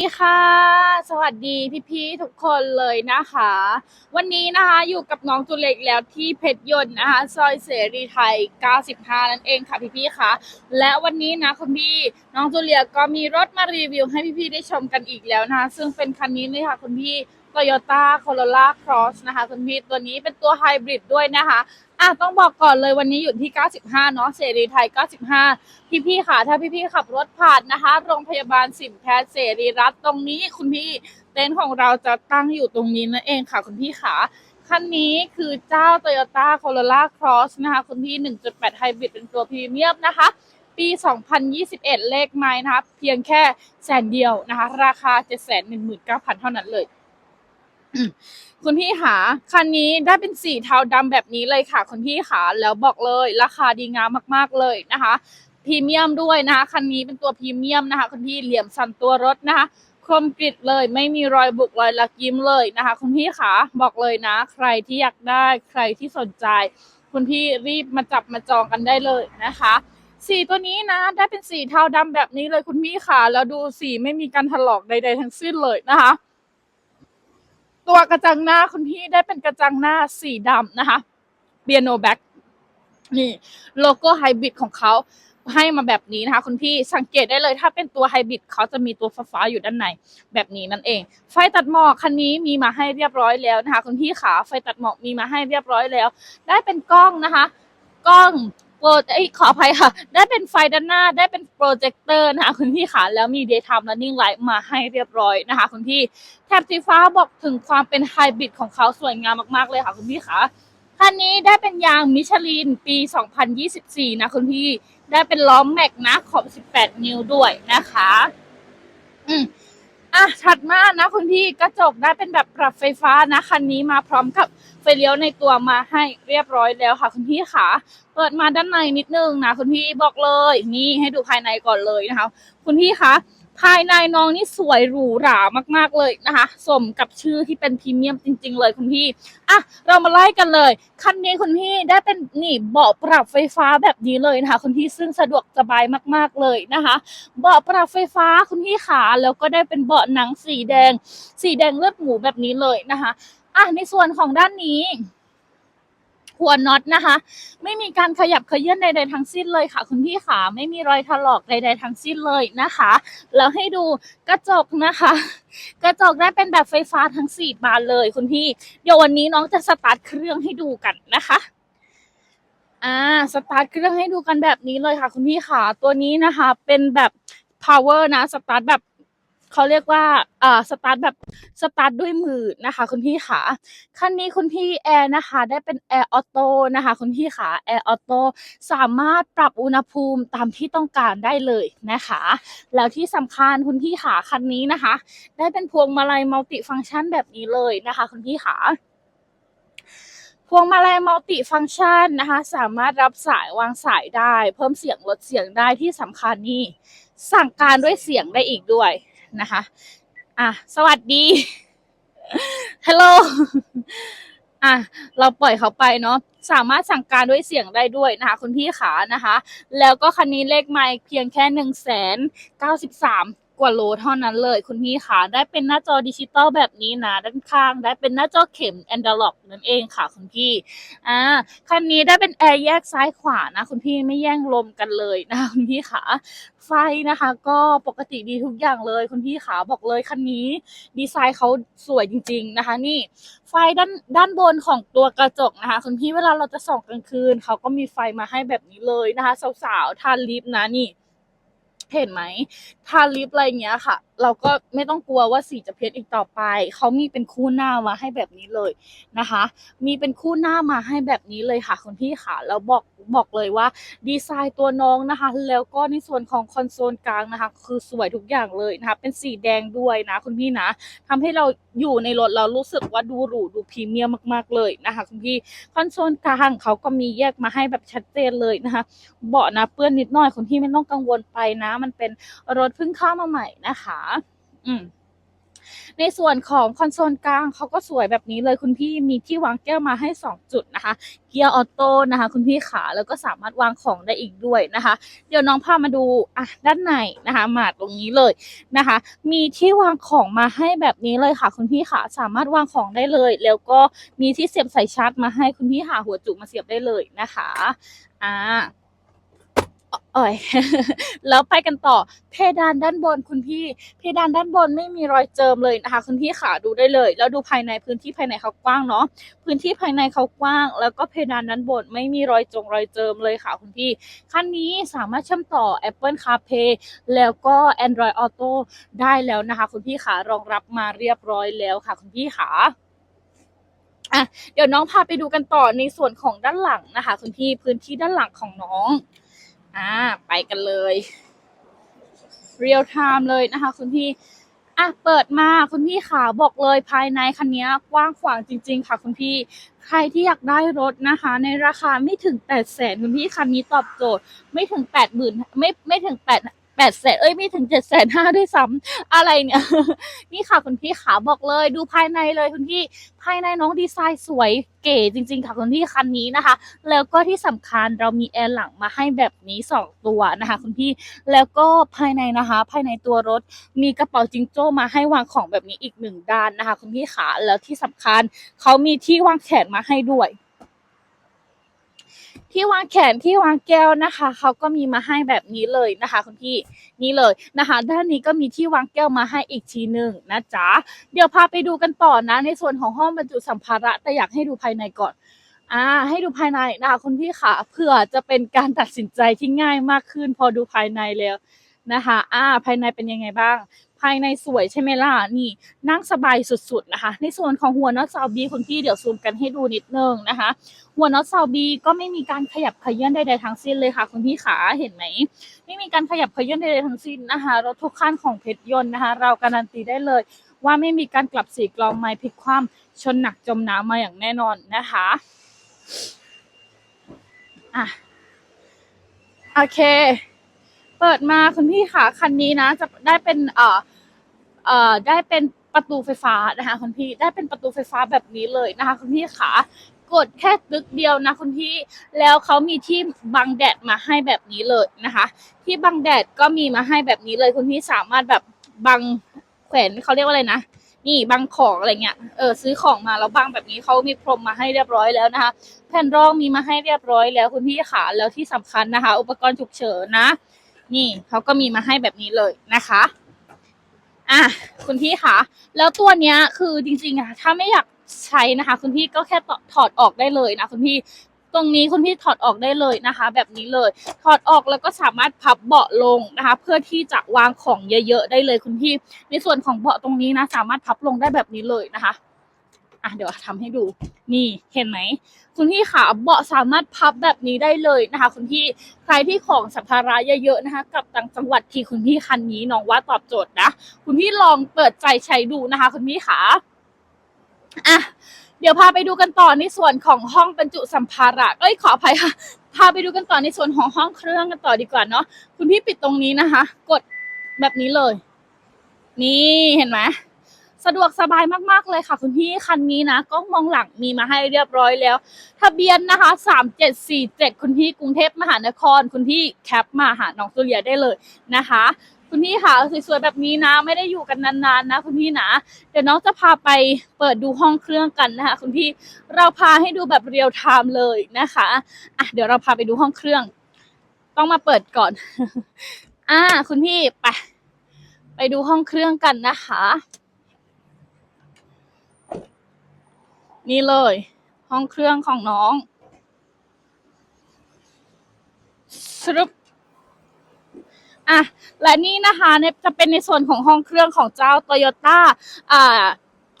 สวัสดีค่ะ สวัสดีพี่ๆทุกคนเลยนะคะ วันนี้นะคะอยู่กับน้องจุเล็กแล้วที่เพชรยนต์นะคะซอยเสรีไทย 95 นั่นเองค่ะพี่ๆค่ะและวันนี้นะคุณพี่น้องจุเลียก็มีรถมารีวิวให้พี่ๆได้ชมกันอีกแล้วนะคะซึ่งเป็นคันนี้เลยค่ะคุณพี่ Toyota Corolla Cross นะคะคุณพี่ตัวนี้เป็นตัวไฮบริดด้วยนะคะอะต้องบอกก่อนเลยวันนี้อยู่ที่ 95 เนาะเสรีไทย 95 พี่ๆค่ะ ถ้าพี่ๆขับรถผ่านนะคะ โรงพยาบาลสิมแพทย์เสรีรัตตรงนี้คุณพี่เต็นท์ของเราจะตั้งอยู่ตรงนี้นั่นเองค่ะคุณพี่ค่ะคันนี้คือเจ้า Toyota Corolla Cross นะคะคุณพี่ 1.8 Hybrid เป็นตัวพรีเมียมนะคะ ปี 2021 เลขไม้นะคะ เพียงแค่แสนเดียวนะคะ ราคา 719,000 เท่านั้นเลย คุณพี่ขาคันนี้ได้เป็นสีเทาดำแบบนี้เลยค่ะ คุณพี่ขาแล้วบอกเลยราคาดีงามมากๆเลยนะคะพรีเมียมด้วยนะคะคันนี้เป็นตัวพรีเมียมนะคะ คุณพี่เหลี่ยมสันตัวรถนะคะคมกริบเลยไม่มีรอยบุกรอยลักยิ้มเลยนะคะ คุณพี่ขาบอกเลยนะ ใครที่อยากได้ใครที่สนใจ คุณพี่รีบมาจับมาจองกันได้เลยนะคะสีตัวนี้นะ ได้เป็นสีเทาดำแบบนี้เลยคุณพี่ขาแล้วดูสีไม่มีการถลอกใด ๆ ทั้งสิ้นเลยนะคะ ตัวกระจังหน้าคุณพี่ได้เป็นกระจังหน้าสีดำนะคะเบียโนแบ็กนี่โลโก้ไฮบริดของเขาให้มาแบบนี้นะคะคุณพี่สังเกตได้เลยถ้าเป็นตัวไฮบริดเขาจะมีตัวฟ้าๆอยู่ด้านในแบบนี้นั่นเอง ไฟตัดหมอกคันนี้มีมาให้เรียบร้อยแล้วนะคะคุณพี่ขาไฟตัดหมอกมีมาให้เรียบร้อยแล้ว ได้เป็นกล้องนะคะ กล้อง โปรเอ้ยขออภัยค่ะ ได้เป็นไฟด้านหน้าได้เป็นโปรเจคเตอร์นะคะคุณพี่ขาแล้วมี daytime running light มาให้เรียบร้อยนะคะคุณพี่แถบสีฟ้าบอกถึงความเป็นไฮบริดของเขาสวยงามมากๆเลยค่ะคุณพี่คะคันนี้ได้เป็นยางมิชลินปี 2024 นะคุณพี่ ได้เป็นล้อมแม็กนะขอบ 18 นิ้วด้วยนะคะ ถัดมานะคุณพี่กระจกได้เป็นแบบปรับไฟฟ้านะคันนี้มาพร้อมกับไฟเลี้ยวในตัวมาให้เรียบร้อยแล้วค่ะ คุณพี่ขาเปิดมาด้านในนิดนึงนะคุณพี่บอกเลย นี่ให้ดูภายในก่อนเลยนะคะ คุณพี่คะ ภายในน้องนี่สวยหรูหรามากๆเลยนะคะ สมกับชื่อที่เป็นพรีเมียมจริง ๆ เลยคุณพี่อะเรามาไล่กันเลย คันนี้คุณพี่ได้เป็นนี่เบาะปรับไฟฟ้าแบบนี้เลยนะคะคุณพี่ซึ่งสะดวกสบายมากๆเลยนะคะ เบาะปรับไฟฟ้าคุณพี่ขาแล้วก็ได้เป็นเบาะหนังสีแดง สีแดงเลือดหมูแบบนี้เลยนะคะอะในส่วนของด้านนี้ หัวน็อตนะคะ ไม่มีการขยับเขยื่นใดๆทั้งสิ้นเลยค่ะ คุณพี่ขาไม่มีรอยถลอกใดๆทั้งสิ้นเลยนะคะ แล้วให้ดูกระจกนะคะ กระจกได้เป็นแบบไฟฟ้าทั้งสี่บานเลยคุณพี่ เดี๋ยววันนี้น้องจะสตาร์ทเครื่องให้ดูกันนะคะอ่าสตาร์ทเครื่องให้ดูกันแบบนี้เลยค่ะ คุณพี่ขาตัวนี้นะคะ เป็นแบบ power นะสตาร์ทแบบ เขาเรียกว่าอ่าสตาร์ทแบบสตาร์ทด้วยมือนะคะ คุณพี่ขาคันนี้คุณพี่แอร์นะคะ ได้เป็นแอร์ออโต้นะคะคุณพี่ขาแอร์ออโต้สามารถปรับอุณหภูมิตามที่ต้องการได้เลยนะคะ แล้วที่สำคัญคุณพี่ขาคันนี้นะคะ ได้เป็นพวงมาลัยมัลติฟังก์ชันแบบนี้เลยนะคะ คุณพี่ขาพวงมาลัยมัลติฟังก์ชันนะคะ สามารถรับสายวางสายได้ เพิ่มเสียงลดเสียงได้ที่สำคัญนี่สั่งการด้วยเสียงได้อีกด้วย นะคะ อะ สวัสดีฮัลโหลอะ เราปล่อยเขาไปเนาะสามารถสั่งการด้วยเสียงได้ด้วยนะคะคุณพี่ขานะคะ แล้วก็คันนี้เลขไมค์เพียงแค่หนึ่งแสนเก้าสิบสาม กว่าโลเท่านั้นเลยคุณพี่ขาได้เป็นหน้าจอดิจิตอลแบบนี้นะด้านข้าง ได้เป็นหน้าจอเข็มแอนดล็อกนั่นเองค่ะคุณพี่อ่าคันนี้ได้เป็นแอร์แยกซ้ายขวานะคุณพี่ไม่แย่งลมกันเลยนะคุณพี่ขาไฟนะคะ ก็ปกติดีทุกอย่างเลยคุณพี่ขาบอกเลยคันนี้ ดีไซน์เขาสวยจริง ๆนะคะ นี่ไฟด้านด้านบนของตัวกระจกนะคะ คุณพี่เวลาเราจะส่องกลางคืนเขาก็มีไฟมาให้แบบนี้เลยนะคะ สาวๆทานลิฟนะนี่เห็นไหม ทาลิปอะไรเงี้ยค่ะ เราก็ไม่ต้องกลัวว่าสีจะเพี้ยนอีกต่อไป เขามีเป็นคู่หน้ามาให้แบบนี้เลยนะคะ มีเป็นคู่หน้ามาให้แบบนี้เลยค่ะคุณพี่ค่ะแล้วบอกบอกเลยว่าดีไซน์ตัวน้องนะคะ แล้วก็ในส่วนของคอนโซลกลางนะคะ คือสวยทุกอย่างเลยนะคะ เป็นสีแดงด้วยนะคุณพี่นะทำให้เราอยู่ในรถเรารู้สึกว่าดูหรูดูพรีเมียมมากๆเลยนะคะคุณพี่คอนโซลกลางเขาก็มีแยกมาให้แบบชัดเจนเลยนะคะ เบาะนะเปื้อนนิดหน่อยคุณพี่ไม่ต้องกังวลไปนะ มันเป็นรถพิ่งเข้ามาใหม่นะคะ อืมในส่วนของคอนโซลกลางเขาก็สวยแบบนี้เลยคุณพี่มีที่วางแก้วมาให้ 2 จุดนะคะ เกียร์ออโต้นะคะ คุณพี่ขาแล้วก็สามารถวางของได้อีกด้วยนะคะ เดี๋ยวน้องพามาดูอะด้านในนะคะมาตรงนี้เลยนะคะ มีที่วางของมาให้แบบนี้เลยค่ะ คุณพี่ขาสามารถวางของได้เลย แล้วก็มีที่เสียบสายชาร์จมาให้คุณพี่หาหัวจุกมาเสียบได้เลยนะคะอ่า เอ่อยแล้วไปกันต่อ เพดานด้านบนคุณพี่ เพดานด้านบนไม่มีรอยเจิมเลยนะคะ คุณพี่ขาดูได้เลย แล้วดูภายในพื้นที่ภายในเขากว้างเนาะพื้นที่ภายในเขากว้าง แล้วก็เพดานด้านบนไม่มีรอยจงรอยเจิมเลยค่ะคุณพี่คันนี้สามารถเชื่อมต่อ Apple CarPlay แล้วก็ Android Auto ได้แล้วนะคะ คุณพี่ขารองรับมาเรียบร้อยแล้วค่ะ คุณพี่ขาอะเดี๋ยวน้องพาไปดูกันต่อในส่วนของด้านหลังนะคะ คุณพี่พื้นที่ด้านหลังของน้อง อ่า ไปกันเลยเรียลไทม์เลยนะคะ คุณพี่อะเปิดมาคุณพี่ขาบอกเลยภายในคันนี้กว้างขวางจริง ๆ ค่ะ คุณพี่ ใครที่อยากได้รถนะคะ ในราคาไม่ถึงแปดแสนคุณพี่คันนี้ตอบโจทย์ ไม่ถึงแปดหมื่นไม่ไม่ถึงแปด แปดแสนเอ้ยไม่ถึงเจ็ดแสนห้าด้วยซ้ำอะไรเนี่ย นี่ค่ะคุณพี่ขาบอกเลย ดูภายในเลยคุณพี่ภายในน้องดีไซน์สวยเก๋จริง ๆ ค่ะคุณพี่คันนี้นะคะ แล้วก็ที่สำคัญเรามีแอร์หลังมาให้แบบนี้สองตัวนะคะ คุณพี่แล้วก็ภายในนะคะ ภายในตัวรถมีกระเป๋าจิงโจ้มาให้วางของแบบนี้อีกหนึ่งด้านนะคะ คุณพี่ขาแล้วที่สำคัญเขามีที่วางแขนมาให้ด้วย ที่วางแขนที่วางแก้วนะคะเขาก็มีมาให้แบบนี้เลยนะคะคุณพี่นี่เลยนะคะ ด้านนี้ก็มีที่วางแก้วมาให้อีกทีหนึ่งนะจ๊ะเดี๋ยวพาไปดูกันต่อนะ ในส่วนของห้องบรรจุสัมภาระแต่อยากให้ดูภายในก่อนอ่าให้ดูภายในนะคะคุณพี่ค่ะเผื่อจะเป็นการตัดสินใจที่ง่ายมากขึ้น พอดูภายในแล้วนะคะ อ่า ภายในเป็นยังไงบ้าง ภายในสวยใช่ไหมล่ะนี่ นั่งสบายสุดๆนะคะ ในส่วนของหัวน็อตซาวบีคุณพี่เดี๋ยวซูมกันให้ดูนิดนึงนะคะ หัวน็อตซาวบีก็ไม่มีการขยับขยื่นใดๆทั้งสิ้นเลยค่ะ คุณพี่ขาเห็นไหมไม่มีการขยับขยื่นใดๆทั้งสิ้นนะคะรถทุกขั้นของเพชรยนต์นะคะ เราการันตีได้เลย ว่าไม่มีการกลับสีกลองไม้พลิกคว่ำชนหนักจมน้ำมาอย่างแน่นอนนะคะอะโอเค เปิดมาคุณพี่ค่ะคันนี้นะ จะได้เป็นเอ่อ เอ่อได้เป็นประตูไฟฟ้านะคะคุณพี่ได้เป็นประตูไฟฟ้าแบบนี้เลยนะคะคุณพี่ค่ะกดแค่ตึกเดียวนะคุณพี่แล้วเขามีที่บังแดดมาให้แบบนี้เลยนะคะ ที่บังแดดก็มีมาให้แบบนี้เลยคุณพี่สามารถแบบบังแขวนเขาเรียกว่าอะไรนะนี่บังของอะไรเงี้ย เออซื้อของมาแล้วบังแบบนี้เขามีพรมมาให้เรียบร้อยแล้วนะคะ แผ่นรองมีมาให้เรียบร้อยแล้วคุณพี่ขาแล้วที่สำคัญนะคะ อุปกรณ์ฉุกเฉินนะ นี่เขาก็มีมาให้แบบนี้เลยนะคะ อะคุณพี่คะแล้วตัวเนี้ยคือจริงๆอะถ้าไม่อยากใช้นะคะ คุณพี่ก็แค่ถอดออกได้เลยนะคุณพี่ตรงนี้คุณพี่ถอดออกได้เลยนะคะ แบบนี้เลย ถอดออกแล้วก็สามารถพับเบาะลงนะคะ เพื่อที่จะวางของเยอะๆได้เลยคุณพี่ ในส่วนของเบาะตรงนี้นะ สามารถพับลงได้แบบนี้เลยนะคะ อะเดี๋ยวทำให้ดูนี่เห็นไหมคุณพี่ขาเบาะสามารถพับแบบนี้ได้เลยนะคะ คุณพี่ใครที่ของสัมภาระเยอะๆนะคะ กับต่างจังหวัดที่คุณพี่คันนี้น้องว่าตอบโจทย์นะคุณพี่ลองเปิดใจใช้ดูนะคะ คุณพี่ขาอะเดี๋ยวพาไปดูกันต่อในส่วนของห้องบรรจุสัมภาระเอ้ยขออภัยค่ะ พาไปดูกันต่อในส่วนของห้องเครื่องกันต่อดีกว่าเนาะคุณพี่ปิดตรงนี้นะคะ กดแบบนี้เลย นี่เห็นไหม สะดวกสบายมากๆเลยค่ะ คุณพี่คันนี้นะกล้องมองหลังมีมาให้เรียบร้อยแล้ว ทะเบียนนะคะสามเจ็ดสี่เจ็ดคุณพี่กรุงเทพมหานคร คุณพี่แคปมาหาน้องตุเลียได้เลยนะคะ คุณพี่ค่ะสวยๆแบบนี้นะ ไม่ได้อยู่กันนานๆนะ คุณพี่นะเดี๋ยวน้องจะพาไปเปิดดูห้องเครื่องกันนะคะ คุณพี่เราพาให้ดูแบบเรียลไทม์เลยนะคะอะเดี๋ยวเราพาไปดูห้องเครื่อง ต้องมาเปิดก่อน อ่า คุณพี่ไปไปดูห้องเครื่องกันนะคะ นี่เลย ห้องเครื่องของน้องสรุปอะและนี่นะคะเนี่ยจะเป็นในส่วนของห้องเครื่องของเจ้า Toyota อ่า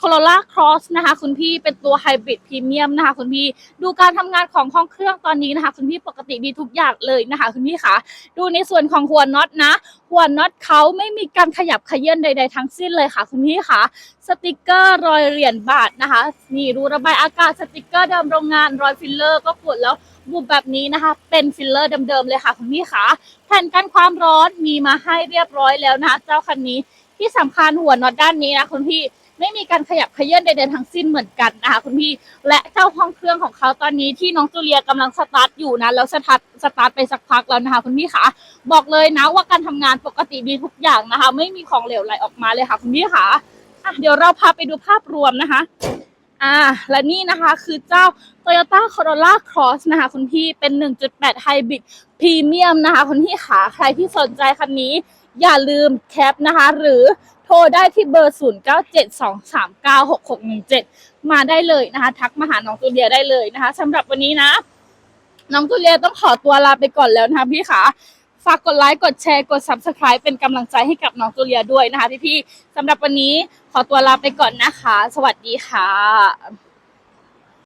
Corolla Cross นะคะ คุณพี่เป็นตัวไฮบริดพรีเมียมนะคะคุณพี่ดูการทำงานของห้องเครื่องตอนนี้นะคะ คุณพี่ปกติดีทุกอย่างเลยนะคะ คุณพี่คะดูในส่วนของหัวน็อตนะหัวน็อตเขาไม่มีการขยับขยื่นใด ๆ ทั้งสิ้นเลยค่ะ คุณพี่คะสติกเกอร์รอยเหรียญบาทนะคะนี่รูระบายอากาศสติกเกอร์เดิมโรงงานรอยฟิลเลอร์ก็กดแล้วบุบแบบนี้นะคะ เป็นฟิลเลอร์เดิมๆเลยค่ะคุณพี่คะแผ่นกันความร้อนมีมาให้เรียบร้อยแล้วนะะเจ้าคันนี้ที่สำคัญหัวน็อตด้านนี้นะคุณพี่ ไม่มีการขยับเขยื่อนใดๆทั้งสิ้นเหมือนกันนะคะคุณพี่และเจ้าห้องเครื่องของเขาตอนนี้ที่น้องจูเลียกำลังสตาร์ทอยู่นะแล้วสตาร์ทสตาร์ทไปสักพักแล้วนะคะคุณพี่คะบอกเลยนะว่าการทำงานปกติดีทุกอย่างนะคะ ไม่มีของเหลวไหลออกมาเลยค่ะคุณพี่คะอะเดี๋ยวเราพาไปดูภาพรวมนะคะอ่าและนี่นะคะคือเจ้า Toyota Corolla Cross นะคะคุณพี่เป็น 1.8 Hybrid Premium นะคะคุณพี่ขาใครที่สนใจคันนี้อย่าลืมแคปนะคะ หรือ ทรได้ที่เบอร์ 0972396617 มาได้เลยนะคะ ทักมาหาน้องตูเลียได้เลยนะคะสำหรับวันนี้นะ น้องตูเลียต้องขอตัวลาไปก่อนแล้วนะคะพี่ขาฝากกดไลค์ กดแชร์ กด Subscribe เป็นกำลังใจให้กับน้องตูเลียด้วยนะคะพี่ๆสำหรับวันนี้ขอตัวลาไปก่อนนะคะ สวัสดีค่ะ